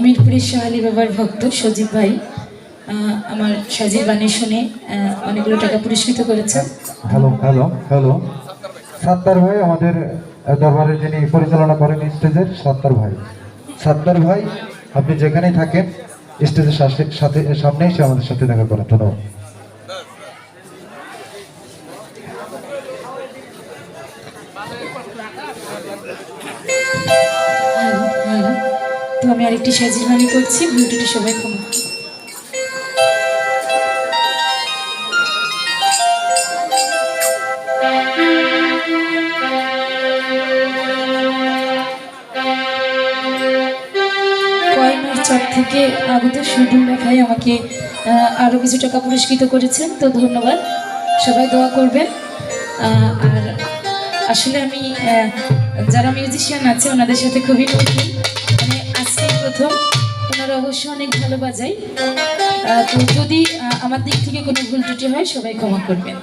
মিরপুরের শাহালি বাবার ভক্ত সজীব ভাই আমার সাজির বাণী শুনে অনেকগুলো টাকা পুরস্কৃত করেছেন। Hello hello hello. সাত্তার ভাই আমাদের দরবারে যিনি পরিচালনা করেন স্টেজের সাত্তার ভাই। সাত্তার ভাই, আপনি যেখানেই থাকেন, স্টেজের সাথে- সাথে সামনে এসে আমাদের সাথে দেখা করেন। ধন্যবাদ। আমি আরেকটি বাণী করছি ভিডিওটি সবাই ক্ষমা। কয়মার থেকে আগত সুদুল্লা ভাই আমাকে আহ, আরও কিছু টাকা পুরস্কৃত করেছেন তো ধন্যবাদ। সবাই দোয়া করবেন। আর আসলে আমি যারা মিউজিশিয়ান আছে ওনাদের সাথে খুবই নতুন প্রথম। ওনারা অবশ্য অনেক ভালো বাজায় তো যদি আমার দিক থেকে কোনো ভুল ত্রুটি হয়, সবাই ক্ষমা করবেন।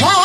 Bye.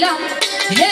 এলাম হে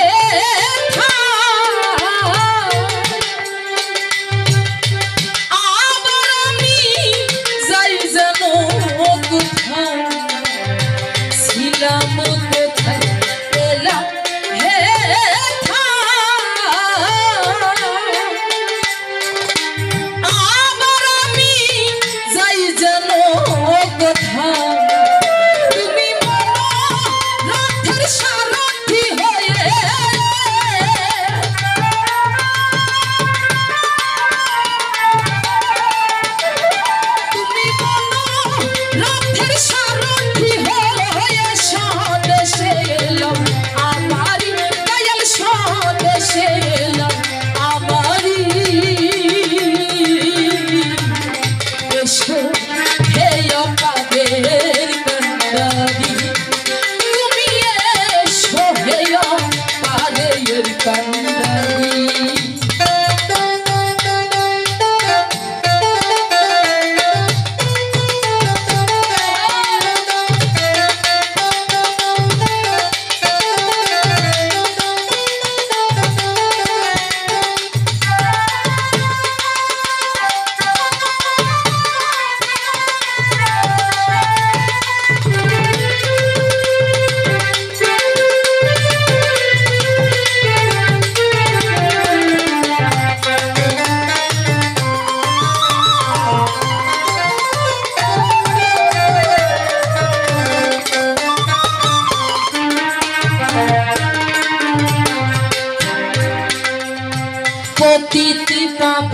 পতিতি পাব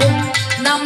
নাম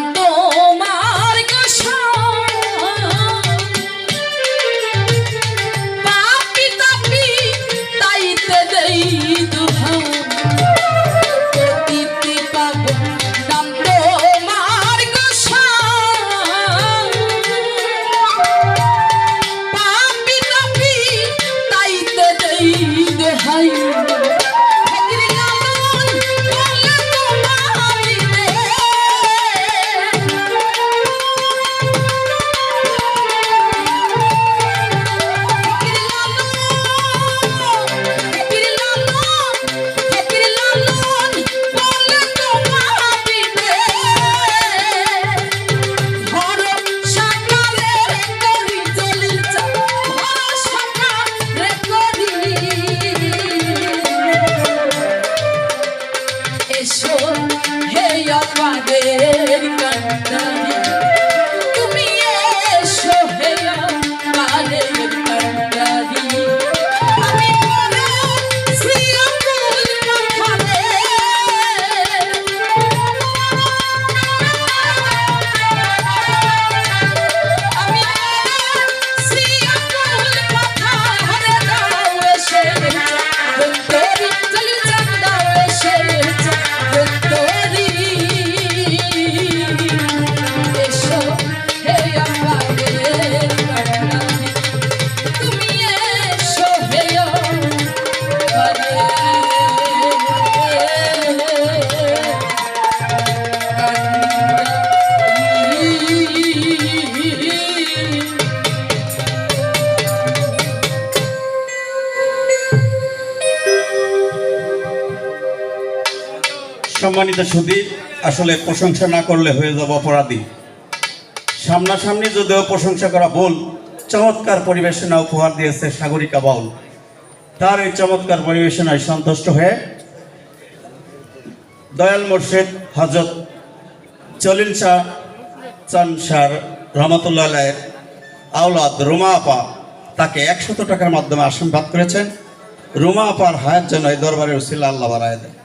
সম্মানিত সুদী আসলে প্রশংসা না করলে হয়ে যাব অপরাধী। সামনাসামনি যদিও প্রশংসা করা ভুল, চমৎকার পরিবেশনা উপহার দিয়েছে সাগরিকা বাউল। তার এই চমৎকার পরিবেশনায় সন্তুষ্ট হয়ে দয়াল মোর্শেদ হজরত চলিল শাহ চানসার রহমতুল্লাহ আলাইয়ের আওলাদ রুমা আপা তাকে একশত টাকার মাধ্যমে আশীর্বাদ করেছেন। রুমা আপার হায়াত যেন এই দরবারে উসিল্লা আল্লাহ বাড়ায় দেয়।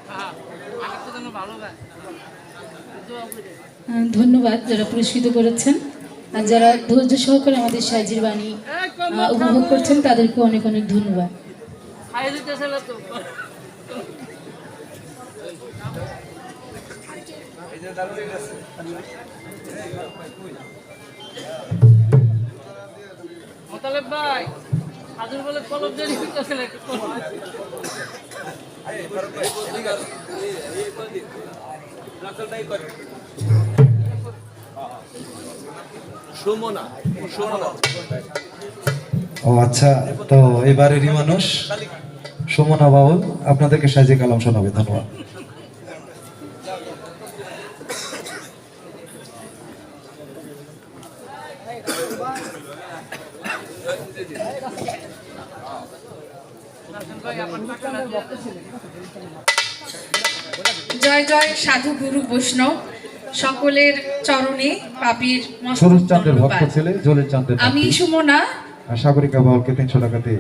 ধন্যবাদ যারা পুরস্কৃত করেছেন আর যারা ধৈর্য সহকারে আমাদের সাজির বাণী উপভোগ করছেন তাদেরকে অনেক অনেক ধন্যবাদ মোতালেব ভাই হাজুর বলে কলম হইতেছে ও আচ্ছা তো এবারেরই মানুষ সুমনা বাউল আপনাদেরকে সাজিয়ে কালাম শোনাবে ধন্যবাদ। জয় জয় সাধু গুরু বৈষ্ণব। সকলের চরণে পাপির মস্তক চাঁদের ভক্ত। ছেলে জলের চাঁদের আমি। সুমনা আশা সাগরিকা বাউলকে তিনশো টাকাতে